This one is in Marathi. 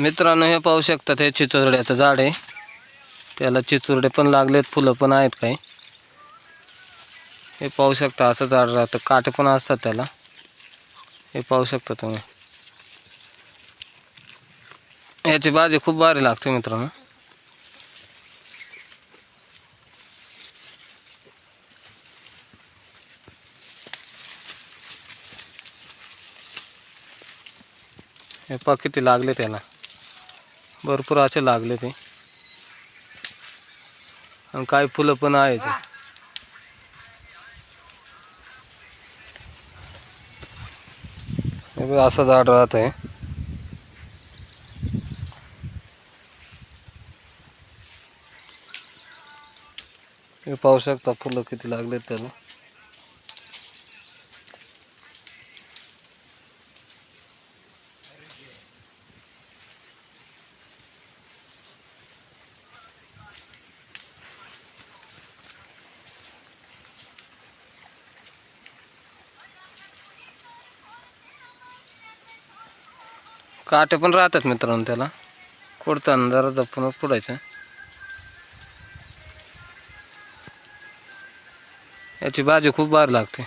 मित्रांनो हे पाहू शकतात हे चिचुरड्याचं झाड आहे. त्याला चिचुरडे पण लागलेत फुलं पण आहेत काही. हे पाहू शकता असं झाड राहतं. काटे पण असतात त्याला. हे पाहू शकता तुम्ही. याची भाजी खूप भारी लागते मित्रांनो. हे पा किती लागले त्याला. भरपूर असे लागले ते. आणि काही फुलं पण आहेत. असं झाड राहत आहे. हे पाहू शकता फुलं किती लागलेत त्याला. काटे पण राहतात मित्रांनो त्याला. कुडताना जरा जपूनच कुडायचं याची भाजी खूप भारी लागते.